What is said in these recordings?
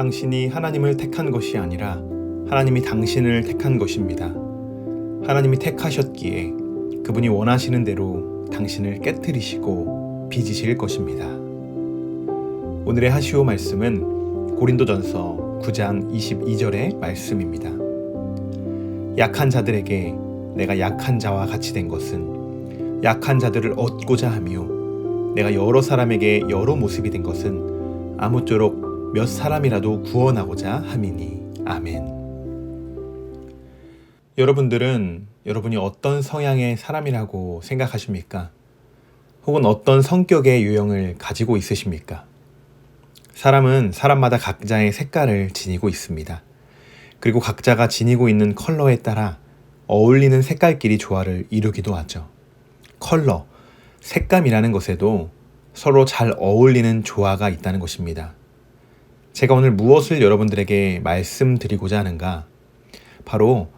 당신이 하나님을 택한 것이 아니라 하나님이 당신을 택한 것입니다. 하나님이 택하셨기에 그분이 원하시는 대로 당신을 깨뜨리시고 빚으실 것입니다. 오늘의 하시오 말씀은 고린도전서 9장 22절의 말씀입니다. 약한 자들에게 내가 약한 자와 같이 된 것은 약한 자들을 얻고자 하며 내가 여러 사람에게 여러 모습이 된 것은 아무쪼록 몇 사람이라도 구원하고자 함이니 아멘. 여러분들은 여러분이 어떤 성향의 사람이라고 생각하십니까? 혹은 어떤 성격의 유형을 가지고 있으십니까? 사람은 사람마다 각자의 색깔을 지니고 있습니다. 그리고 각자가 지니고 있는 컬러에 따라 어울리는 색깔끼리 조화를 이루기도 하죠. 컬러, 색감이라는 것에도 서로 잘 어울리는 조화가 있다는 것입니다. 제가 오늘 무엇을 여러분들에게 말씀드리고자 하는가? 바로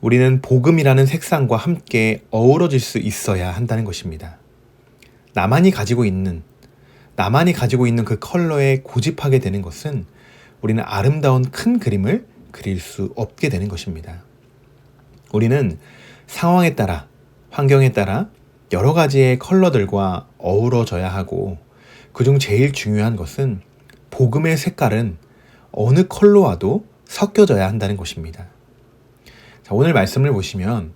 우리는 복음이라는 색상과 함께 어우러질 수 있어야 한다는 것입니다. 나만이 가지고 있는, 나만이 가지고 있는 그 컬러에 고집하게 되는 것은 우리는 아름다운 큰 그림을 그릴 수 없게 되는 것입니다. 우리는 상황에 따라, 환경에 따라 여러 가지의 컬러들과 어우러져야 하고, 그중 제일 중요한 것은 복음의 색깔은 어느 컬러와도 섞여져야 한다는 것입니다. 자, 오늘 말씀을 보시면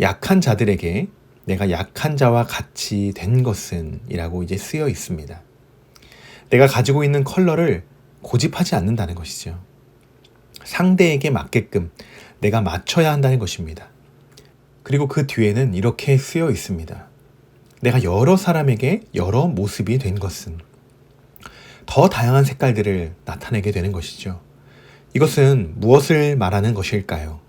약한 자들에게 내가 약한 자와 같이 된 것은 이라고 이제 쓰여 있습니다. 내가 가지고 있는 컬러를 고집하지 않는다는 것이죠. 상대에게 맞게끔 내가 맞춰야 한다는 것입니다. 그리고 그 뒤에는 이렇게 쓰여 있습니다. 내가 여러 사람에게 여러 모습이 된 것은 더 다양한 색깔들을 나타내게 되는 것이죠. 이것은 무엇을 말하는 것일까요?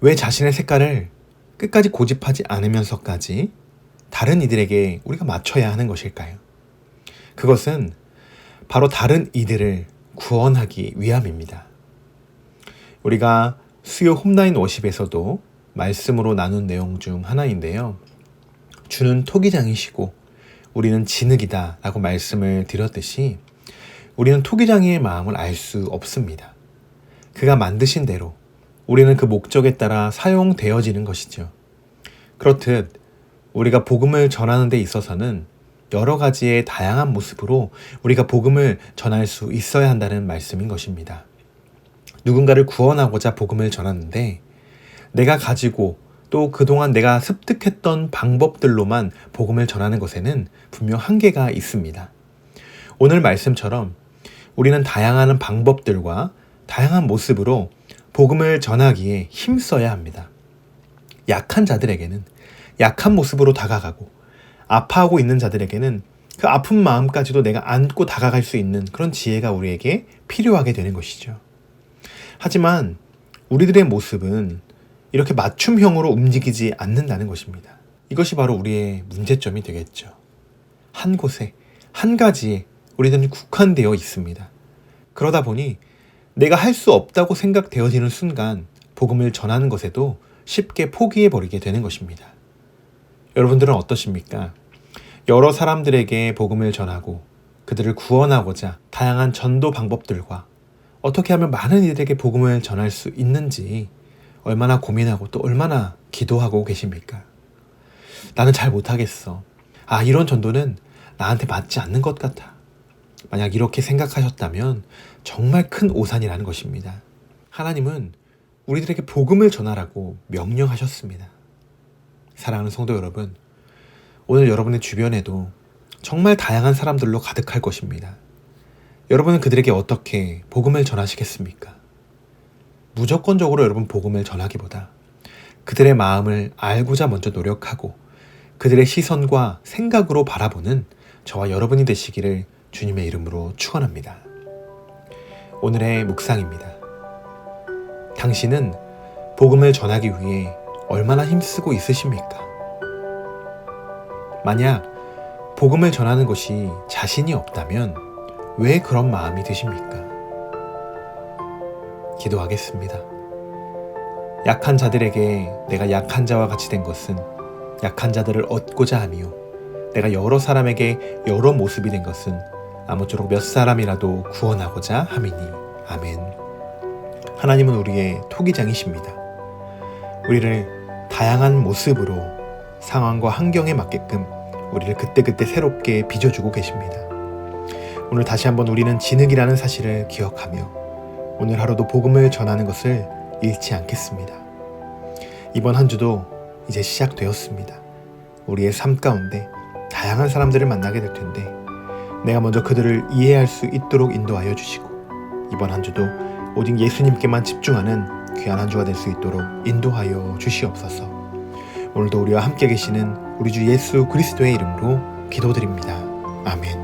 왜 자신의 색깔을 끝까지 고집하지 않으면서까지 다른 이들에게 우리가 맞춰야 하는 것일까요? 그것은 바로 다른 이들을 구원하기 위함입니다. 우리가 수요 홈라인 워십에서도 말씀으로 나눈 내용 중 하나인데요. 주는 토기장이시고 우리는 진흙이다 라고 말씀을 드렸듯이 우리는 토기장이의 마음을 알 수 없습니다. 그가 만드신 대로 우리는 그 목적에 따라 사용되어지는 것이죠. 그렇듯 우리가 복음을 전하는 데 있어서는 여러 가지의 다양한 모습으로 우리가 복음을 전할 수 있어야 한다는 말씀인 것입니다. 누군가를 구원하고자 복음을 전하는데 내가 가지고 또 그동안 내가 습득했던 방법들로만 복음을 전하는 것에는 분명 한계가 있습니다. 오늘 말씀처럼 우리는 다양한 방법들과 다양한 모습으로 복음을 전하기에 힘써야 합니다. 약한 자들에게는 약한 모습으로 다가가고 아파하고 있는 자들에게는 그 아픈 마음까지도 내가 안고 다가갈 수 있는 그런 지혜가 우리에게 필요하게 되는 것이죠. 하지만 우리들의 모습은 이렇게 맞춤형으로 움직이지 않는다는 것입니다. 이것이 바로 우리의 문제점이 되겠죠. 한 곳에, 한 가지에 우리들은 국한되어 있습니다. 그러다 보니 내가 할 수 없다고 생각되어지는 순간 복음을 전하는 것에도 쉽게 포기해 버리게 되는 것입니다. 여러분들은 어떠십니까? 여러 사람들에게 복음을 전하고 그들을 구원하고자 다양한 전도 방법들과 어떻게 하면 많은 이들에게 복음을 전할 수 있는지 얼마나 고민하고 또 얼마나 기도하고 계십니까? 나는 잘 못하겠어. 아, 이런 전도는 나한테 맞지 않는 것 같아. 만약 이렇게 생각하셨다면 정말 큰 오산이라는 것입니다. 하나님은 우리들에게 복음을 전하라고 명령하셨습니다. 사랑하는 성도 여러분, 오늘 여러분의 주변에도 정말 다양한 사람들로 가득할 것입니다. 여러분은 그들에게 어떻게 복음을 전하시겠습니까? 무조건적으로 여러분 복음을 전하기보다 그들의 마음을 알고자 먼저 노력하고 그들의 시선과 생각으로 바라보는 저와 여러분이 되시기를 주님의 이름으로 축원합니다. 오늘의 묵상입니다. 당신은 복음을 전하기 위해 얼마나 힘쓰고 있으십니까? 만약 복음을 전하는 것이 자신이 없다면 왜 그런 마음이 드십니까? 기도하겠습니다. 약한 자들에게 내가 약한 자와 같이 된 것은 약한 자들을 얻고자 하며 내가 여러 사람에게 여러 모습이 된 것은 아무쪼록 몇 사람이라도 구원하고자 함이니 아멘. 하나님은 우리의 토기장이십니다. 우리를 다양한 모습으로 상황과 환경에 맞게끔 우리를 그때그때 새롭게 빚어주고 계십니다. 오늘 다시 한번 우리는 진흙이라는 사실을 기억하며 오늘 하루도 복음을 전하는 것을 잃지 않겠습니다. 이번 한 주도 이제 시작되었습니다. 우리의 삶 가운데 다양한 사람들을 만나게 될 텐데 내가 먼저 그들을 이해할 수 있도록 인도하여 주시고 이번 한 주도 오직 예수님께만 집중하는 귀한 한 주가 될 수 있도록 인도하여 주시옵소서. 오늘도 우리와 함께 계시는 우리 주 예수 그리스도의 이름으로 기도드립니다. 아멘.